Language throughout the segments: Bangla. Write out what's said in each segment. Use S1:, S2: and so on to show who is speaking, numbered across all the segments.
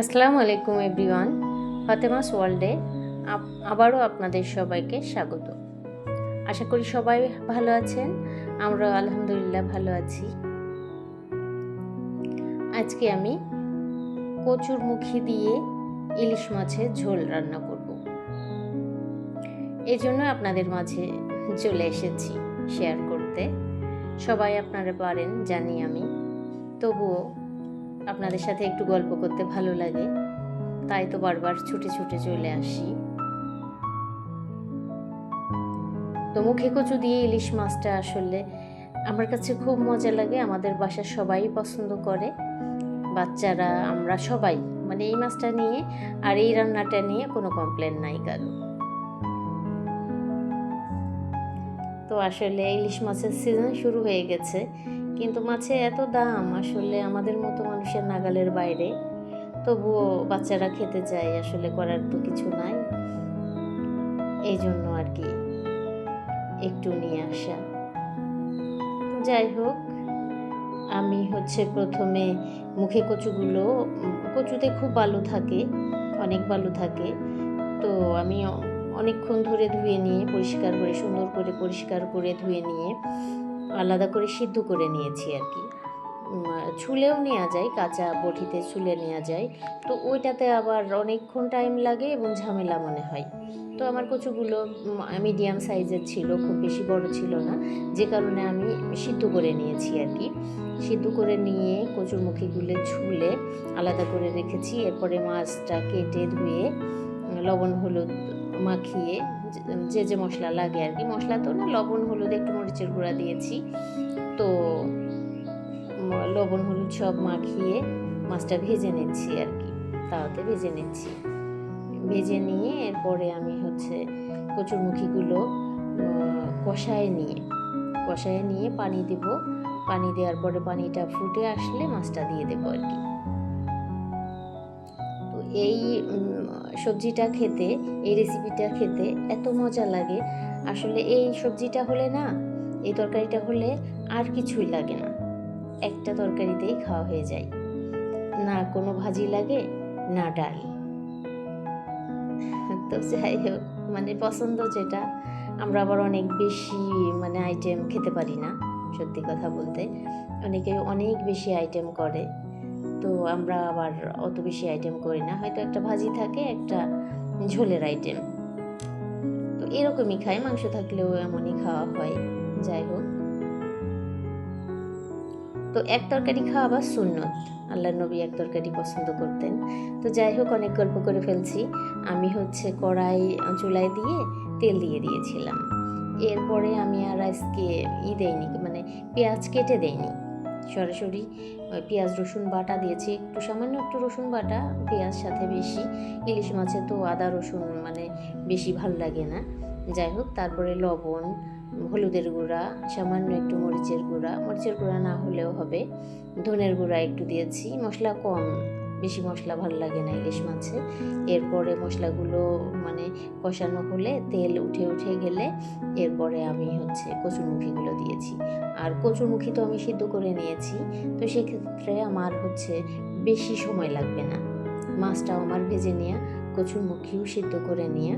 S1: আসসালামু আলাইকুম এভরিওয়ান ফাতেমাস ওয়ার্ল্ডে আবারও আপনাদের সবাইকে স্বাগত। আশা করি সবাই ভালো আছেন আমরা আলহামদুলিল্লাহ ভালো আছি। আজকে আমি কচুর মুখি দিয়ে ইলিশ মাছের ঝোল রান্না করব। এই জন্য আপনাদের মাঝে চলে এসেছি শেয়ার করতে। সবাই আপনারা পারেন জানি আমি, তবুও আপনাদের সাথে একটু গল্প করতে ভালো লাগে, তাই তো বারবার ছুটে ছুটে চলে আসি। তো মুখে কচু দিয়ে ইলিশ মাছটা আসলে আমার কাছে খুব মজা লাগে, আমাদের বাসার সবাই পছন্দ করে, বাচ্চারা, আমরা সবাই মানে এই মাছটা নিয়ে আর এই রান্নাটা নিয়ে কোনো কমপ্লেন নাই কারও। তো আসলে ইলিশ মাছের সিজন শুরু হয়ে গেছে কিন্তু মাছে এত দাম আসলে আমাদের মতো মানুষের নাগালের বাইরে। তবুও বাচ্চারা খেতে চায় আসলে করার তো কিছু নাই। এই জন্য আর কি একটু নিয়ে আসা। যাই হোক, আমি হচ্ছে প্রথমে মুখে কচুগুলো, কচুতে খুব বালু থাকে, অনেক বালু থাকে। তো আমি অনেকক্ষণ ধরে ধুয়ে নিয়ে, পরিষ্কার করে, সুন্দর করে পরিষ্কার করে ধুয়ে নিয়ে আলাদা করে সিদ্ধ করে নিয়েছি আর কি। ছুলেও নেওয়া যায়, কাঁচা বটিতে ছুলে নেওয়া যায়। তো ওইটাতে আবার অনেকক্ষণ টাইম লাগে এবং ঝামেলা মনে হয়। তো আমার কচুগুলো মিডিয়াম সাইজের ছিল, খুব বেশি বড় ছিল না। যে কারণে আমি সিদ্ধ করে নিয়েছি আর কি। সিদ্ধ করে নিয়ে কচুর মুখিগুলো ছুলে আলাদা করে রেখেছি। এরপরে মাছটা কেটে ধুয়ে লবণ, হলুদ মাখিয়ে যে- যে মশলা লাগে আর কি। মশলা তো না লবণ হলুদ একটু মরিচের গুঁড়া দিয়েছি। তো লবণ হলুদ সব মাখিয়ে মাছটা ভেজে নিচ্ছি আর কি। তাওয়াতে ভেজে নিচ্ছি। ভেজে নিয়ে এরপরে আমি হচ্ছে কচুরমুখিগুলো কষায় নিয়ে কষায় নিয়ে পানি দেব। পানি দেওয়ার পরে পানিটা ফুটে আসলে মাছটা দিয়ে দেবো আর কি। এই সবজিটা খেতে, এই রেসিপিটা খেতে এত মজা লাগে। আসলে এই সবজিটা হলে না, এই তরকারিটা হলে আর কিছুই লাগে না। একটা তরকারিতেই খাওয়া হয়ে যায়। না কোনো ভাজি লাগে, না ডাল। তো যাই হোক মানে পছন্দ যেটা, আমরা আবার অনেক বেশি মানে আইটেম খেতে পারি না, সত্যি কথা বলতে। অনেকে অনেক বেশি আইটেম করে। তো আমরা আবার অত বেশি আইটেম করি না। হয়তো একটা ভাজি থাকে, একটা ঝোলের আইটেম তো এরকমই খাই, মাংস থাকলেও এমনই খাওয়া হয়। যাই হোক। তো এক তরকারি খাওয়া আবার সুন্নত। আল্লাহ নবী এক তরকারি পছন্দ করতেন। তো যাই হোক, অনেক গল্প করে ফেলছি। আমি হচ্ছে কড়াই চুলায় দিয়ে তেল দিয়ে দিয়েছিলাম। এরপরে আমি আর আজকে ই দেইনি মানে পেঁয়াজ কেটে দেইনি। সরাসরি পেঁয়াজ, রসুন বাটা দিয়েছি। একটু সামান্য একটু রসুন বাটা, পেঁয়াজ সাথে বেশি, ইলিশ মাছে তো আদা, রসুন মানে বেশি ভালো লাগে না। যাই হোক, তারপরে লবণ, হলুদের গুঁড়া, সামান্য একটু মরিচের গুঁড়া। মরিচের গুঁড়া না হলেও হবে। ধনের গুঁড়া একটু দিয়েছি। মশলা কম। বেশি মশলা ভালো লাগে না ইলিশ মাছে। এরপরে মশলাগুলো মানে কষানো হলে তেল উঠে উঠে গেলে এরপরে আমি হচ্ছে কচুরমুখিগুলো দিয়েছি। আর কচুরমুখি তো আমি সিদ্ধ করে নিয়েছি, তো সেক্ষেত্রে আমার হচ্ছে বেশি সময় লাগবে না। মাছটাও আমার ভেজে নিয়ে, কচুরমুখিও সিদ্ধ করে নিয়ে।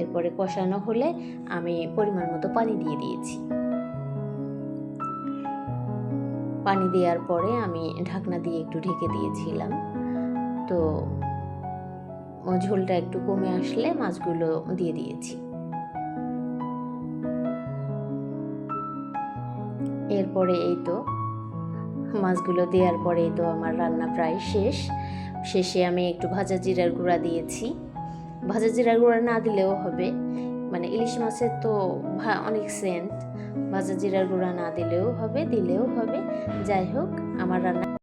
S1: এরপরে কষানো হলে আমি পরিমাণ মতো পানি দিয়ে দিয়েছি। পানি দেওয়ার পরে আমি ঢাকনা দিয়ে একটু ঢেকে দিয়েছিলাম। তো ঝোলটা একটু কমে আসলে মাছগুলো দিয়ে দিয়েছি। এরপরে এই তো মাছগুলো দেওয়ার পরেই তো আমার রান্না প্রায় শেষ। শেষে আমি একটু ভাজা জিরার গুঁড়া দিয়েছি। ভাজা জিরার গুঁড়া না দিলেও হবে। মানে ইলিশ মাছের তো অনেক সেন্ট। ভাজা জিরার গুঁড়া না দিলেও হবে দিলেও হবে। যাই হোক, আমার রান্না